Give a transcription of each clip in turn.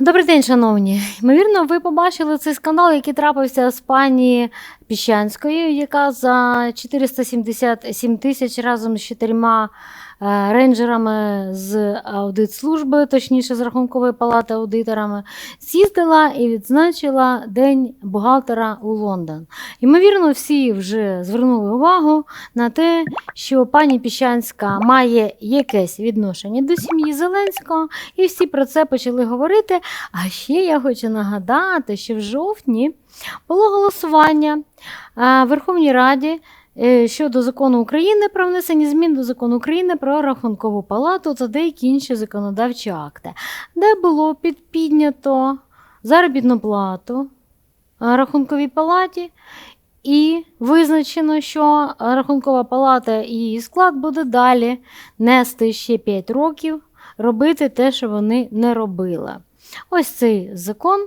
Добрий день, шановні. Ймовірно, ви побачили цей скандал, який трапився з пані Піщанською, яка за 477 тисяч разом з чотирма рейнджерами з аудитслужби, точніше з рахункової палати аудиторами, з'їздила і відзначила День бухгалтера у Лондон. Ймовірно, всі вже звернули увагу на те, що пані Піщанська має якесь відношення до сім'ї Зеленського, і всі про це почали говорити. А ще я хочу нагадати, що в жовтні було голосування в Верховній Раді е, щодо закону України про внесення змін до закону України про рахункову палату та деякі інші законодавчі акти, де було підпіднято заробітну плату рахунковій палаті. І визначено, що рахункова палата і її склад буде далі нести ще 5 років, робити те, що вони не робили. Ось цей закон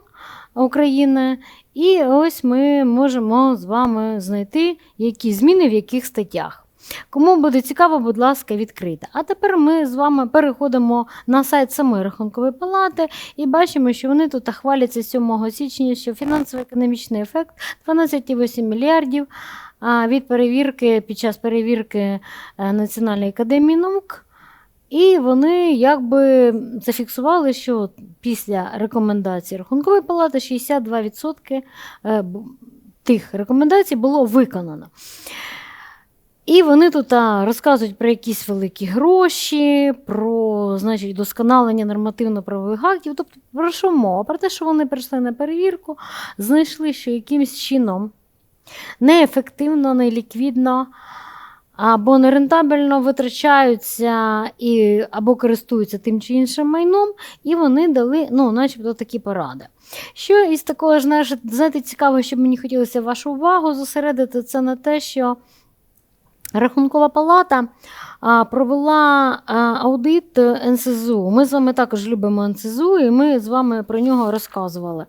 України, і ось ми можемо з вами знайти, які зміни в яких статтях. Кому буде цікаво, будь ласка, відкрийте. А тепер ми з вами переходимо на сайт самої рахункової палати і бачимо, що вони тут хваляться 7 січня, що фінансово-економічний ефект 12,8 мільярдів. Від перевірки під час перевірки е, Національної академії наук. І вони якби зафіксували, що після рекомендацій Рахункової палати 62% е, тих рекомендацій було виконано. І вони тут розказують про якісь великі гроші, про значить, досконалення нормативно-правових актів. Тобто, про що мова? Про те, що вони прийшли на перевірку, знайшли, що якимось чином неефективно, неліквідно або нерентабельно витрачаються і, або користуються тим чи іншим майном, і вони дали, ну, начебто, такі поради. Що із такого знаєш, знаєте, цікаво, що мені хотілося вашу увагу зосередити, це на те, що Рахункова палата провела аудит НСЗУ. Ми з вами також любимо НСЗУ, і ми з вами про нього розказували.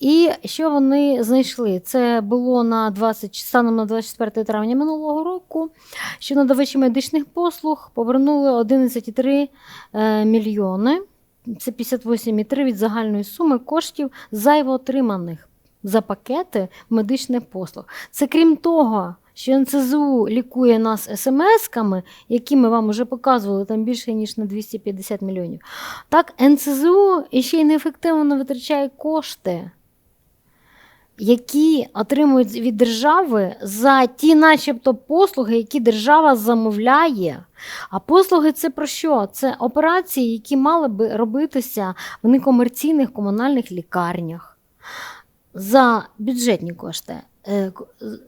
І що вони знайшли? Це було на 20, станом на 24 травня минулого року, що надавачі медичних послуг повернули 11,3 е, мільйони. Це 58,3 від загальної суми коштів зайво отриманих за пакети медичних послуг. Це крім того, що НЦЗУ лікує нас смс-ками, які ми вам вже показували, там більше, ніж на 250 мільйонів. Так, НЦЗУ ще й неефективно витрачає кошти, які отримують від держави за ті, начебто, послуги, які держава замовляє. А послуги це про що? Це операції, які мали би робитися в некомерційних комунальних лікарнях за бюджетні кошти. Е,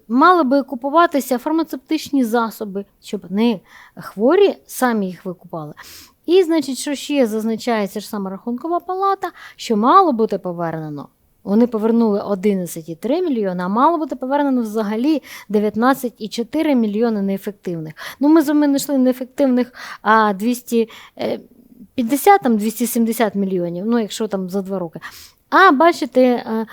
Мали би купуватися фармацевтичні засоби, щоб не хворі самі їх викупали. І, значить, що ще зазначається ж сама рахункова палата, що мало бути повернено. Вони повернули 11,3 мільйони, а мало бути повернено взагалі 19,4 мільйони неефективних. Ну, ми з вами знайшли неефективних а 250, там 270 мільйонів, ну, якщо там за два роки. А бачите, е,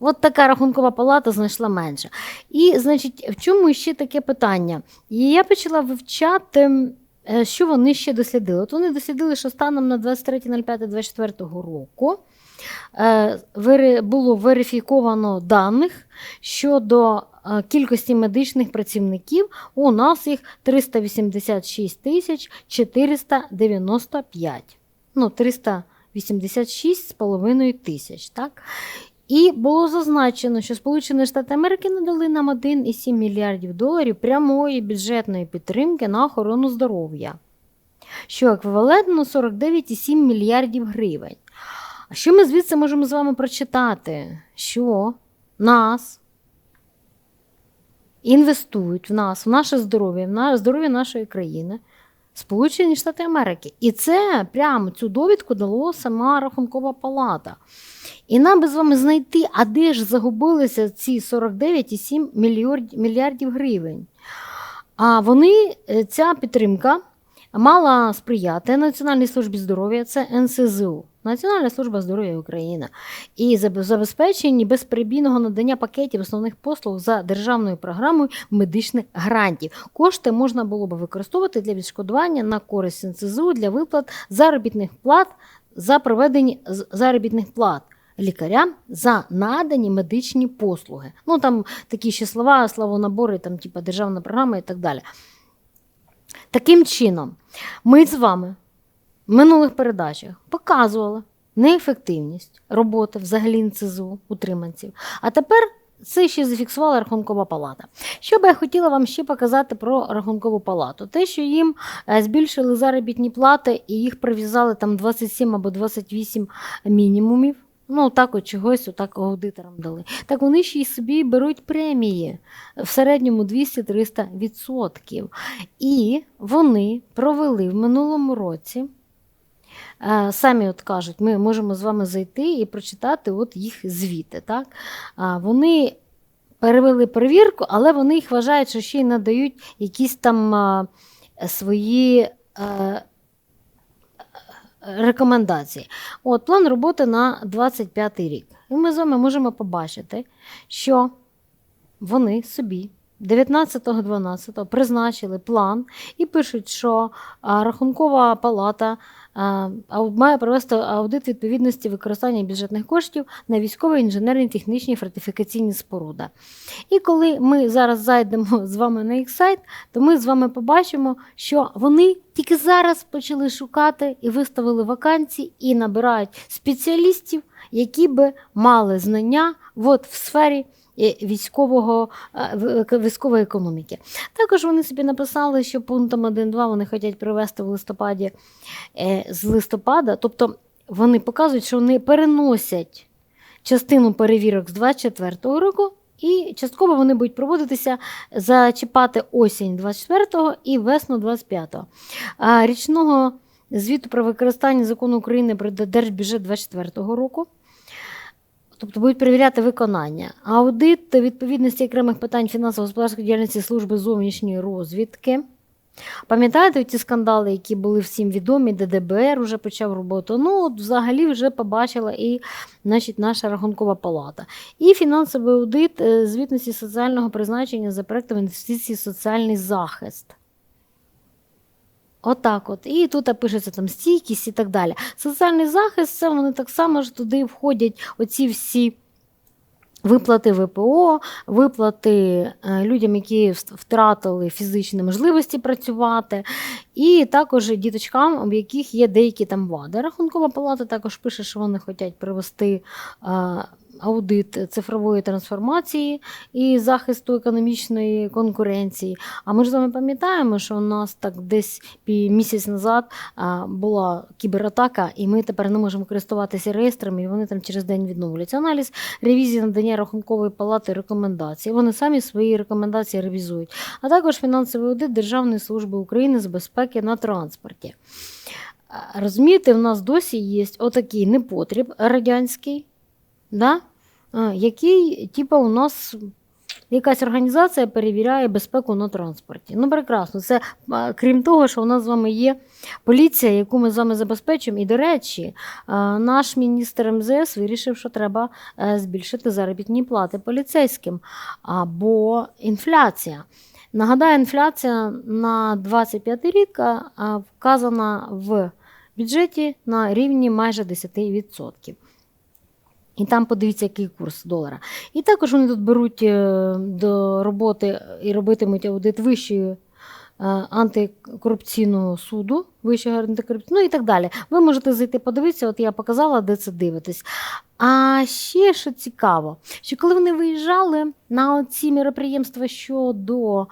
От така рахункова палата знайшла менше. І, значить, в чому ще таке питання? І я почала вивчати, е, що вони ще дослідили. От вони дослідили, що станом на 23.05.24 року е, було верифіковано даних щодо е, кількості медичних працівників. У нас їх 386 тисяч 495. Ну, 386 з половиною тисяч, так? І було зазначено, що Сполучені Штати Америки надали нам 1,7 мільярдів доларів прямої бюджетної підтримки на охорону здоров'я, що еквівалентно 49,7 мільярдів гривень. А що ми звідси можемо з вами прочитати? Що нас інвестують в нас, в наше здоров'я, в здоров'я нашої країни, Сполучені Штати Америки. І це прямо цю довідку дало сама Рахункова палата. І нам би з вами знайти, а де ж загубилися ці 49,7 мільярд- мільярдів гривень. А вони, е, ця підтримка мала сприяти Національній службі здоров'я, це НСЗУ, Національна служба здоров'я України, і заб- забезпеченні безперебійного надання пакетів основних послуг за державною програмою медичних грантів. Кошти можна було би використовувати для відшкодування на користь НСЗУ для виплат заробітних плат за проведення заробітних плат лікарям за надані медичні послуги. Ну там такі ще слова, словонабори, там, типу, державна програма і так далі. Таким чином, ми з вами в минулих передачах показували неефективність роботи взагалі НЦЗУ утриманців. А тепер це ще зафіксувала Рахункова палата. Що би я хотіла вам ще показати про Рахункову палату? Те, що їм е, збільшили заробітні плати і їх прив'язали там 27 або 28 мінімумів. Ну, так от чогось отак аудиторам дали. Так вони ще й собі беруть премії в середньому 200-300 відсотків. І вони провели в минулому році. Е, Самі от кажуть, ми можемо з вами зайти і прочитати от їх звіти. Так? Вони перевели перевірку, але вони їх вважають, що ще й надають якісь там свої е, рекомендації. От план роботи на 25 рік. І ми з вами можемо побачити, що вони собі 19.12 призначили план і пишуть, що рахункова палата має провести аудит відповідності використання бюджетних коштів на військові інженерні технічні фортифікаційні споруди. І коли ми зараз зайдемо з вами на їх сайт, то ми з вами побачимо, що вони тільки зараз почали шукати і виставили вакансії і набирають спеціалістів, які би мали знання от в сфері е, військового, е, військової економіки. Також вони собі написали, що пунктом 1.2 вони хочуть привести в листопаді е, з листопада, тобто вони показують, що вони переносять частину перевірок з 24-го року. І частково вони будуть проводитися зачіпати осінь 24-го і весну 25-го. А річного звіту про використання закону України про держбюджет 24-го року. Тобто будуть перевіряти виконання. Аудит відповідності окремих питань фінансово-господарської діяльності служби зовнішньої розвідки. Пам'ятаєте ті скандали, які були всім відомі, де ДБР вже почав роботу? Ну, от взагалі вже побачила і значить, наша рахункова палата. І фінансовий аудит е, звітності соціального призначення за проектом інвестицій соціальний захист. Отак от. І тут пишеться там стійкість і так далі. Соціальний захист, це вони так само ж туди входять оці всі. Виплати ВПО, виплати е, людям, які втратили фізичні можливості працювати, і також діточкам, у яких є деякі там вади. Рахункова палата також пише, що вони хочуть привести е, аудит цифрової трансформації і захисту економічної конкуренції. А ми ж з вами пам'ятаємо, що у нас так десь місяць назад була кібератака, і ми тепер не можемо користуватися реєстрами, і вони там через день відновлюються. Аналіз ревізії надання рахункової палати рекомендацій. Вони самі свої рекомендації ревізують, а також фінансовий аудит Державної служби України з безпеки на транспорті. Розумієте, в нас досі є отакий непотріб радянський, да? який, типу, у нас якась організація перевіряє безпеку на транспорті. Ну, прекрасно. Це крім того, що у нас з вами є поліція, яку ми з вами забезпечуємо. І, до речі, наш міністр МЗС вирішив, що треба е, збільшити заробітні плати поліцейським або інфляція. Нагадаю, інфляція на 25 рік вказана в бюджеті на рівні майже 10%. І там подивіться, який курс долара. І також вони тут беруть е, до роботи і робитимуть аудит вищої е, антикорупційного суду, вищого антикорупційного, ну і так далі. Ви можете зайти подивитися, от я показала, де це дивитись. А ще що цікаво, що коли вони виїжджали на ці міроприємства щодо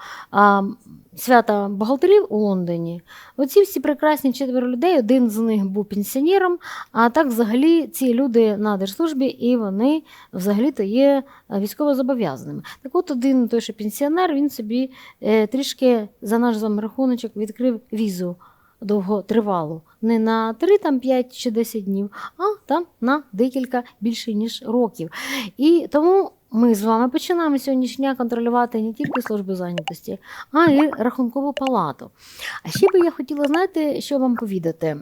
свята бухгалтерів у Лондоні, оці всі прекрасні четверо людей, один з них був пенсіонером, а так взагалі ці люди на держслужбі і вони взагалі-то є е, військовозобов'язаними. Так от один той, що пенсіонер, він собі е, трішки за наш рахуночок відкрив візу довготривалу. Не на 3, там, 5 чи 10 днів, а там на декілька більше, ніж років. І тому ми з вами починаємо сьогоднішнього дня контролювати не тільки службу зайнятості, а й рахункову палату. А ще би я хотіла, знаєте, що вам повідати.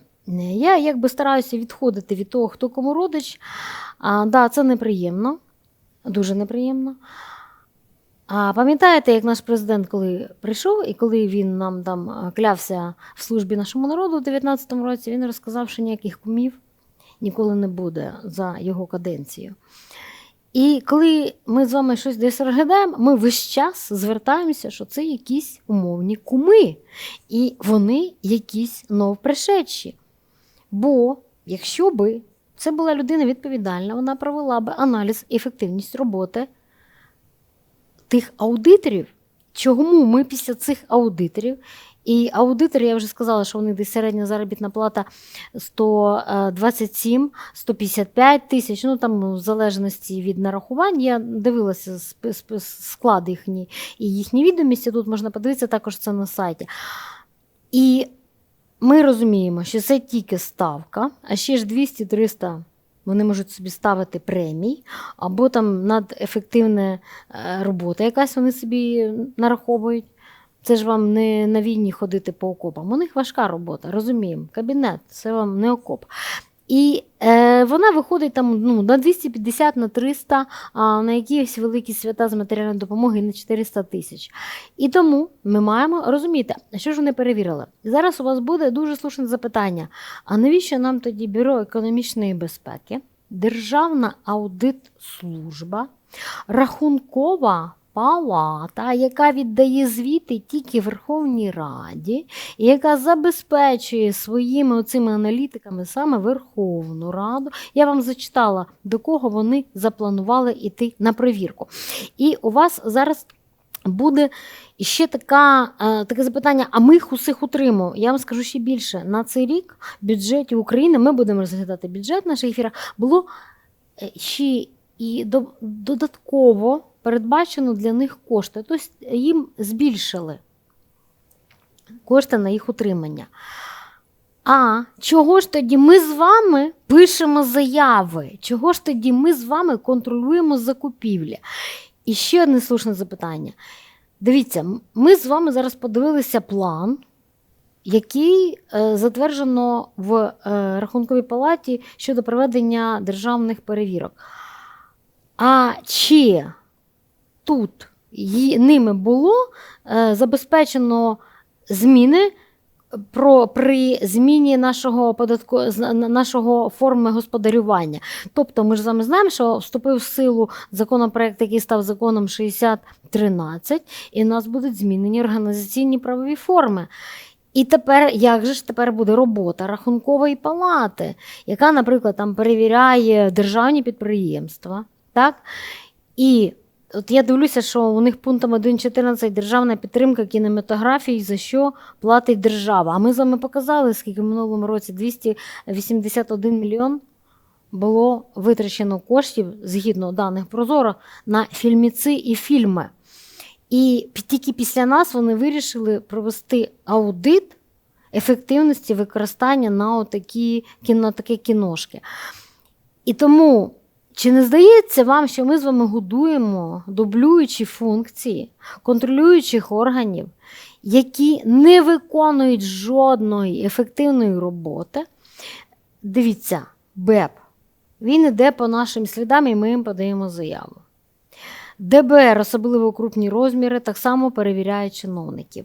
Я якби стараюся відходити від того, хто кому родич. А, да, це неприємно, дуже неприємно. А пам'ятаєте, як наш президент, коли прийшов, і коли він нам там клявся в службі нашому народу у 19-му році, він розказав, що ніяких кумів ніколи не буде за його каденцію. І коли ми з вами щось десь розглядаємо, ми весь час звертаємося, що це якісь умовні куми, і вони якісь новпришедші. Бо якщо би це була людина відповідальна, вона провела би аналіз ефективність роботи тих аудиторів. Чому ми після цих аудиторів, і аудитори, я вже сказала, що у них десь середня заробітна плата 127-155 тисяч, ну там в залежності від нарахувань. Я дивилася склад їхній і їхні відомості. Тут можна подивитися також це на сайті. І ми розуміємо, що це тільки ставка, а ще ж 200-300 вони можуть собі ставити премій, або там надефективна е, робота, якась вони собі нараховують. Це ж вам не на війні ходити по окопам. У них важка робота, розуміємо. Кабінет, це вам не окоп. І е, вона виходить там ну, на 250, на 300, а на якісь великі свята з матеріальної допомоги на 400 тисяч. І тому ми маємо розуміти, що ж вони перевірили. Зараз у вас буде дуже слушне запитання: а навіщо нам тоді Бюро економічної безпеки, Державна аудит-служба, рахункова палата, яка віддає звіти тільки Верховній Раді, і яка забезпечує своїми оцими аналітиками саме Верховну Раду. Я вам зачитала, до кого вони запланували йти на перевірку. І у вас зараз буде ще така, е, таке запитання: а ми їх усіх утримуємо? Я вам скажу ще більше. На цей рік в бюджеті України ми будемо розглядати бюджет наших ефірах. Було е, ще і до- додатково передбачено для них кошти. Тобто їм збільшили кошти на їх утримання. А чого ж тоді ми з вами пишемо заяви? Чого ж тоді ми з вами контролюємо закупівлі? І ще одне слушне запитання. Дивіться, ми з вами зараз подивилися план, який е, затверджено в е, рахунковій палаті щодо проведення державних перевірок. А чи тут ними було е, забезпечено зміни про, при зміні нашого податку, нашого форми господарювання? Тобто, ми ж вами знаємо, що вступив в силу законопроект, який став законом 6013, і в нас будуть змінені організаційні правові форми. І тепер, як же ж тепер буде робота рахункової палати, яка, наприклад, там перевіряє державні підприємства, так? І от я дивлюся, що у них пунктом 1.14 державна підтримка кінематографії, за що платить держава. А ми з вами показали, скільки в минулому році 281 мільйон було витрачено коштів згідно даних Прозоро на фільміци і фільми. І тільки після нас вони вирішили провести аудит ефективності використання на отакі кіно, такі кіношки. І тому, чи не здається вам, що ми з вами годуємо дублюючі функції контролюючих органів, які не виконують жодної ефективної роботи? Дивіться, БЕП. Він іде по нашим слідам, і ми їм подаємо заяву. ДБР, особливо крупні розміри, так само перевіряє чиновників.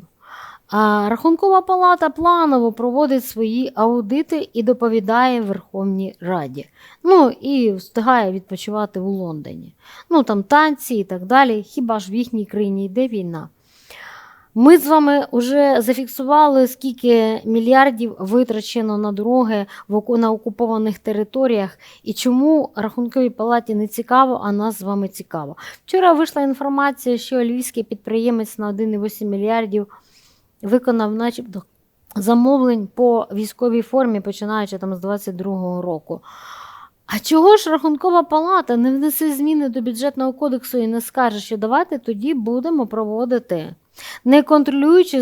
А Рахункова палата планово проводить свої аудити і доповідає Верховній Раді. Ну і встигає відпочивати у Лондоні. Ну там танці і так далі. Хіба ж в їхній країні йде війна? Ми з вами вже зафіксували, скільки мільярдів витрачено на дороги на окупованих територіях, і чому рахунковій палаті не цікаво, а нас з вами цікаво. Вчора вийшла інформація, що львівський підприємець на 1,8 мільярдів виконав, начебто, замовлень по військовій формі, починаючи там з 22-го року. А чого ж рахункова палата не внесе зміни до бюджетного кодексу і не скаже, що давайте тоді будемо проводити не контролюючі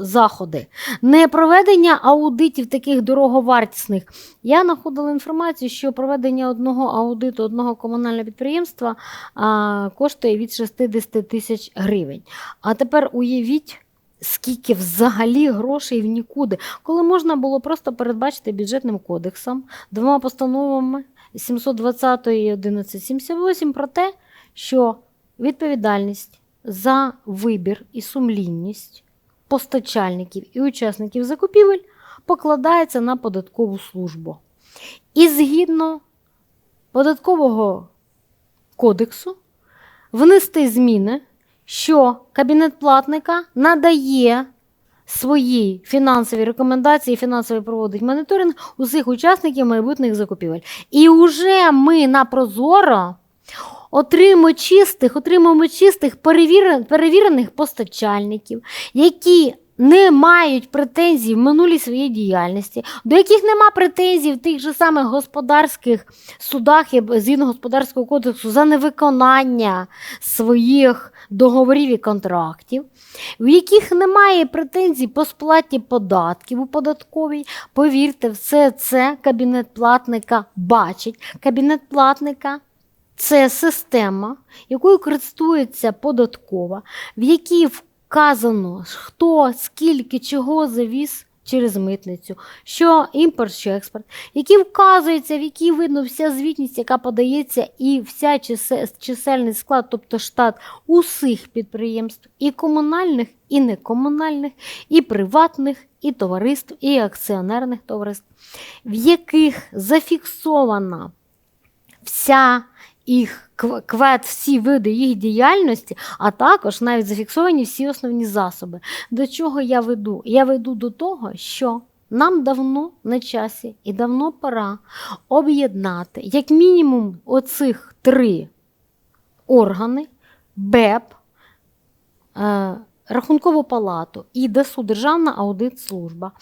заходи, не проведення аудитів таких дороговартісних. Я знаходила інформацію, що проведення одного аудиту одного комунального підприємства а, коштує від 60 тисяч гривень. А тепер уявіть. Скільки взагалі грошей в нікуди, коли можна було просто передбачити бюджетним кодексом, двома постановами 720 і 1178 про те, що відповідальність за вибір і сумлінність постачальників і учасників закупівель покладається на податкову службу. і згідно податкового кодексу внести зміни, що кабінет платника надає свої фінансові рекомендації, фінансові проводить моніторинг усіх учасників майбутніх закупівель. І вже ми на Прозоро отримуємо чистих, отримуємо чистих перевірених, перевірених постачальників, які не мають претензій в минулій своїй діяльності, до яких нема претензій в тих же самих господарських судах згідно господарського кодексу за невиконання своїх договорів і контрактів, в яких немає претензій по сплаті податків у податковій. Повірте, все це кабінет платника бачить. Кабінет платника це система, якою користується податкова, в якій вказано, хто скільки чого завіз через митницю, що імпорт, що експорт, які вказується, в якій видно вся звітність, яка подається, і вся чисельний склад, тобто штат усіх підприємств, і комунальних, і некомунальних, і приватних, і товариств, і акціонерних товариств, в яких зафіксована вся їх квет, всі види їх діяльності, а також навіть зафіксовані всі основні засоби. До чого я веду? Я веду до того, що нам давно на часі і давно пора об'єднати як мінімум оцих три органи БЕП, е, Рахункову палату і ДСУ Державна аудитслужба.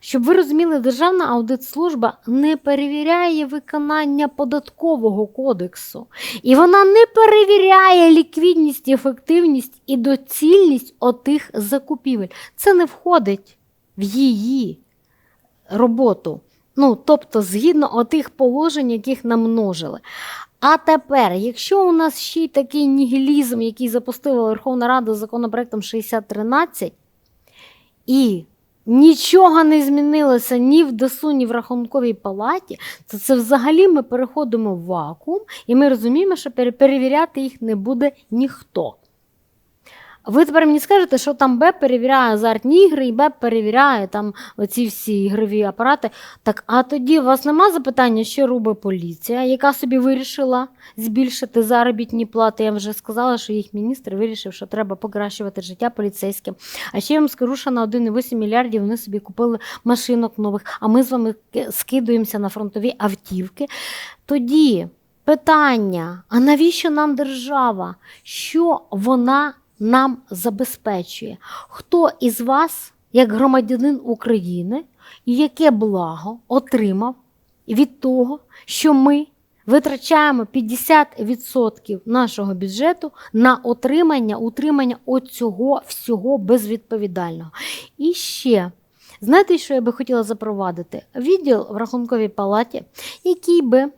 Щоб ви розуміли, Державна аудитслужба не перевіряє виконання податкового кодексу. І вона не перевіряє ліквідність, ефективність і доцільність отих закупівель. Це не входить в її роботу. Ну, тобто, згідно отих положень, яких намножили. А тепер, якщо у нас ще й такий нігілізм, який запустила Верховна Рада законопроектом 6013, і нічого не змінилося ні в ДСУ, ні в Рахунковій палаті, то це взагалі ми переходимо в вакуум, і ми розуміємо, що перевіряти їх не буде ніхто. Ви тепер мені скажете, що там БЕП перевіряє азартні ігри, і БЕП перевіряє там оці всі ігрові апарати. Так, а тоді у вас нема запитання, що робить поліція, яка собі вирішила збільшити заробітні плати. Я вже сказала, що їх міністр вирішив, що треба покращувати життя поліцейським. А ще я вам скажу, що на 1,8 мільярдів вони собі купили машинок нових, а ми з вами скидуємося на фронтові автівки. Тоді питання: а навіщо нам держава? Що вона нам забезпечує? Хто із вас, як громадянин України, яке благо отримав від того, що ми витрачаємо 50% нашого бюджету на отримання, утримання оцього всього безвідповідального. І ще, знаєте, що я би хотіла запровадити? Відділ в рахунковій палаті, який би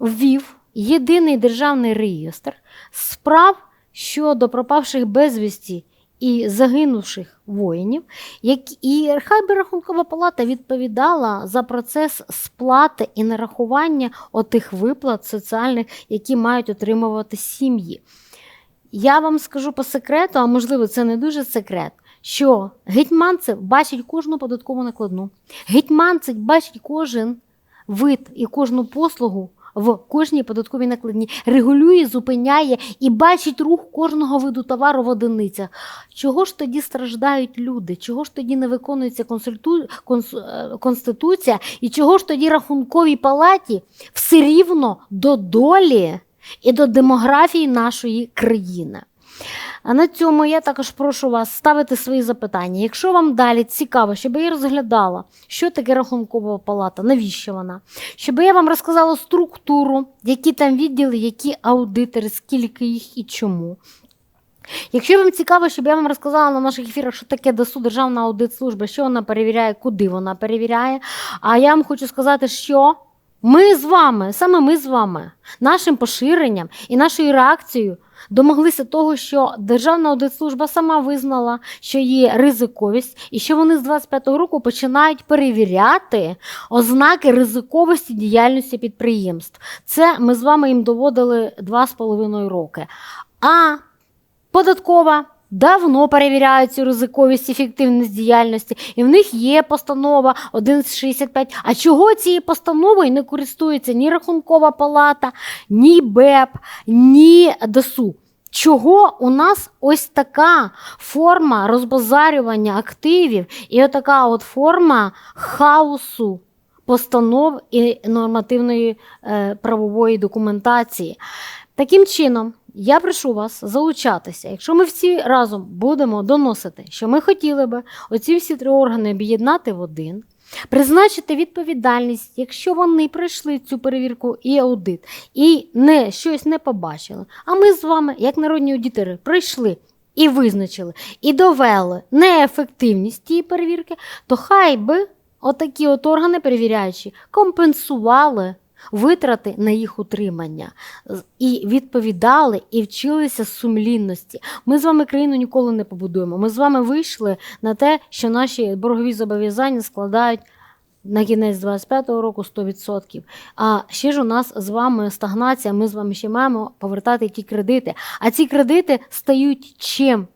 ввів єдиний державний реєстр справ щодо пропавших безвісті і загинувших воїнів, як і хай би рахункова палата відповідала за процес сплати і нарахування отих виплат соціальних, які мають отримувати сім'ї. Я вам скажу по секрету, а можливо, це не дуже секрет, що гетьманцев бачить кожну податкову накладну. Гетьманцев бачить кожен вид і кожну послугу в кожній податковій накладні, регулює, зупиняє і бачить рух кожного виду товару в одиницях. Чого ж тоді страждають люди? Чого ж тоді не виконується консульту... конс... е, конституція? І чого ж тоді рахунковій палаті все рівно до долі і до демографії нашої країни? А на цьому я також прошу вас ставити свої запитання. Якщо вам далі цікаво, щоб я розглядала, що таке рахункова палата, навіщо вона, щоб я вам розказала структуру, які там відділи, які аудитори, скільки їх і чому. Якщо вам цікаво, щоб я вам розказала на наших ефірах, що таке ДСУ, Державна аудитслужба, що вона перевіряє, куди вона перевіряє. А я вам хочу сказати, що ми з вами, саме ми з вами, нашим поширенням і нашою реакцією домоглися того, що Державна аудитслужба сама визнала, що є ризиковість, і що вони з 25-го року починають перевіряти ознаки ризиковості діяльності підприємств. Це ми з вами їм доводили 2,5 роки. А податкова давно перевіряють цю ризиковість, ефективність діяльності, і в них є постанова 1165. А чого цією постановою не користується ні Рахункова палата, ні БЕП, ні ДСУ? Чого у нас ось така форма розбазарювання активів і отака от форма хаосу постанов і нормативної е, правової документації? Таким чином, я прошу вас залучатися. Якщо ми всі разом будемо доносити, що ми хотіли би оці всі три органи об'єднати в один, призначити відповідальність, якщо вони пройшли цю перевірку і аудит, і не щось не побачили. А ми з вами, як народні аудитори, пройшли. І визначили, і довели неефективність тієї перевірки, то хай би отакі от органи перевіряючі компенсували витрати на їх утримання і відповідали, і вчилися сумлінності. Ми з вами країну ніколи не побудуємо. Ми з вами вийшли на те, що наші боргові зобов'язання складають. На кінець 25-го року 100%. А ще ж у нас з вами стагнація, ми з вами ще маємо повертати ті кредити. А ці кредити стають чим?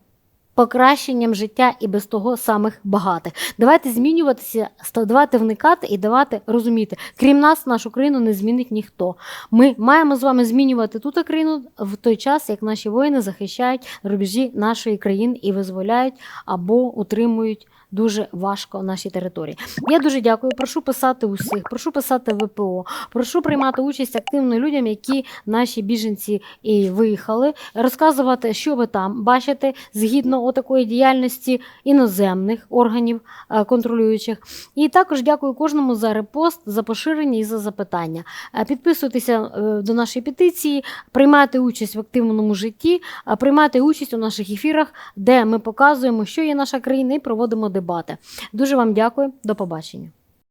Покращенням життя і без того самих багатих. Давайте змінюватися, давайте вникати і давати розуміти. Крім нас, нашу країну не змінить ніхто. Ми маємо з вами змінювати ту країну в той час, як наші воїни захищають рубежі нашої країни і визволяють або утримують дуже важко наші території. Я дуже дякую. Прошу писати усіх, прошу писати ВПО, прошу приймати участь активно людям, які наші біженці і виїхали, розказувати, що ви там бачите згідно отакої діяльності іноземних органів е, контролюючих. І також дякую кожному за репост, за поширення і за запитання. Е, Підписуйтеся е, до нашої петиції, приймайте участь в активному житті, приймайте участь у наших ефірах, де ми показуємо, що є наша країна, і проводимо дебати. Дуже вам дякую. До побачення.